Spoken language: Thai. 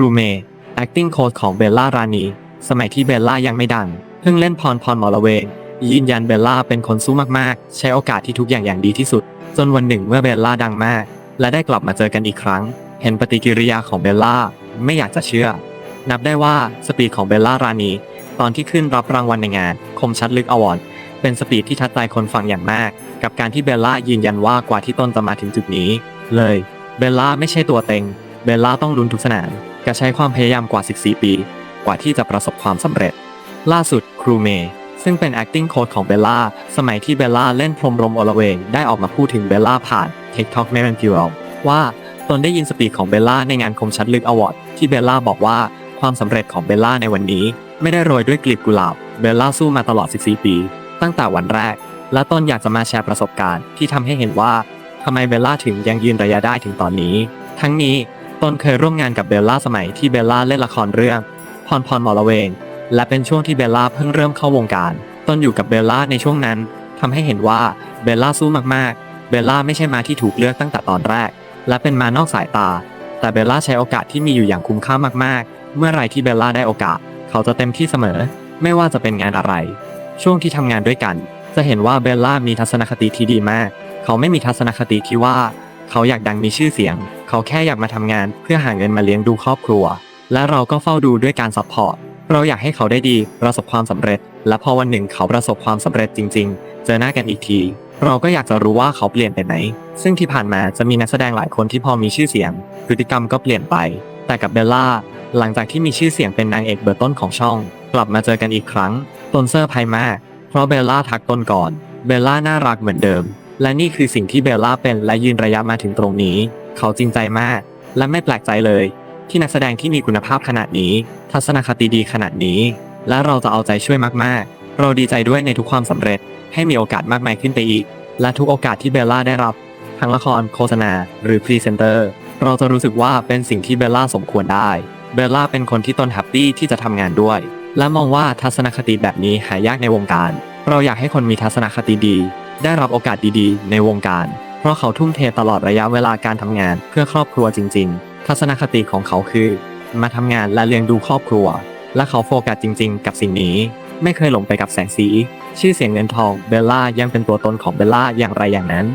รูเมย์ acting coach ของเบลล่ารานีสมัยที่เบลล่ายังไม่ดัง เพิ่งเล่นพรพรหมอละเวงยืนยันเบลล่าเป็นคนสู้มากๆ ใช้โอกาสที่ทุกอย่างอย่างดีที่สุด จนวันหนึ่งเมื่อเบลล่าดังมาก และได้กลับมาเจอกันอีกครั้ง เห็นปฏิกิริยาของเบลล่าไม่อยากจะเชื่อ นับได้ว่าสปีดของเบลล่ารานีตอนที่ขึ้นรับรางวัลในงาน คมชัดลึกอวอร์ดเป็นสปีดที่ทัดใจคนฟังอย่างมาก กับการที่เบลล่ายืนยันว่ากว่าที่ต้นจะมาถึงจุดนี้ เลย เบลล่าไม่ใช่ตัวเต็ง เบลล่าต้องลุ้นทุกสนาม กระใช้ความพยายามกว่า 14 ปี กว่าที่จะประสบความสำเร็จ ล่าสุดครูเมย์ซึ่งเป็น acting coach ของเบลล่า สมัยที่เบลล่าเล่นพรมรมอลเวงได้ออกมาพูดถึงเบลล่าผ่าน TikTok m e m o r a l ว่าตนได้ยินสปีดของเบลล่าในงานคมชัดลึกอวอร์ดที่เบลล่าบอกว่าความสำเร็จของเบลล่าในวันนี้ ไม่ได้โรยด้วยกลีบกุหลาบ เบลล่าสู้มาตลอด 14 ปี ตั้งแต่วันแรก และตนอยากจะมาแชร์ประสบการณ์ที่ทำให้เห็นว่าทำไมเบลล่าถึงยังยืนระยะได้ถึงตอนนี้ ทั้งนี้ ตนเคยร่วมงานกับเบลล่าสมัยที่เบลล่าเล่นละครเรื่องพรพรมอละเวง และเป็นช่วงที่เบลล่าเพิ่งเริ่มเข้าวงการ ตนอยู่กับเบลล่าในช่วงนั้นทำให้เห็นว่าเบลล่าสู้มากๆ เบลล่าไม่ใช่มาที่ถูกเลือกตั้งแต่ตอนแรก และเป็นมานอกสายตา แต่เบลล่าใช้โอกาสที่มีอยู่อย่างคุ้มค่ามากๆ เมื่อไรที่เบลล่าได้โอกาส เขาจะเต็มที่เสมอ ไม่ว่าจะเป็นงานอะไร ช่วงที่ทำงานด้วยกัน จะเห็นว่าเบลล่ามีทัศนคติที่ดีมาก เขาไม่มีทัศนคติที่ว่า เขาอยากดังมีชื่อเสียง เขาแค่อยากมาทำงานเพื่อหาเงินมาเลี้ยงดูครอบครัว และเราก็เฝ้าดูด้วยการซัพพอร์ต เราอยากให้เขาได้ดี ประสบความสำเร็จ และพอวันหนึ่งเขาประสบความสำเร็จจริง ๆ เจอหน้ากันอีกที เราก็อยากจะรู้ว่าเขาเปลี่ยนไปไหน ซึ่งที่ผ่านมาจะมีนักแสดงหลายคนที่พอมีชื่อเสียง พฤติกรรมก็เปลี่ยนไป แต่กับเบลล่า หลังจากที่มีชื่อเสียงเป็นนางเอกเบอร์ต้นของช่อง กลับมาเจอกันอีกครั้งตนเซอร์ไพรส์มาก เพราะเบลล่าทักตนก่อน เบลล่าน่ารักเหมือนเดิม และนี่คือสิ่งที่เบลล่าเป็นและยืนระยะมาถึงตรงนี้ เขาจริงใจมาก และไม่แปลกใจเลย ที่นักแสดงที่มีคุณภาพขนาดนี้ ทัศนคติดีขนาดนี้ และเราจะเอาใจช่วยมากๆ เราดีใจด้วยในทุกความสำเร็จ ให้มีโอกาสมากมายขึ้นไปอีก และทุกโอกาสที่เบลล่าได้รับทั้งละครโฆษณา หรือพรีเซนเตอร์ เราจะรู้สึกว่าเป็นสิ่งที่เบลล่าสมควรได้ เบลล่าเป็นคนที่ตนแฮปปี้ที่จะทำงานด้วย และมองว่าทัศนคติแบบนี้หายากในวงการ เราอยากให้คนมีทัศนคติดี ได้รับโอกาสดีๆ ในวงการ เพราะเขาทุ่มเทตลอดระยะเวลาการทำงานเพื่อครอบครัวจริง ๆ ทัศนคติของเขาคือ มาทำงานและเลี้ยงดูครอบครัว และเขาโฟกัสจริง ๆ กับสิ่งนี้ ไม่เคยหลงไปกับแสงสี ชื่อเสียงเงินทองเบลล่ายังเป็นตัวตนของเบลล่าอย่างไรอย่างนั้น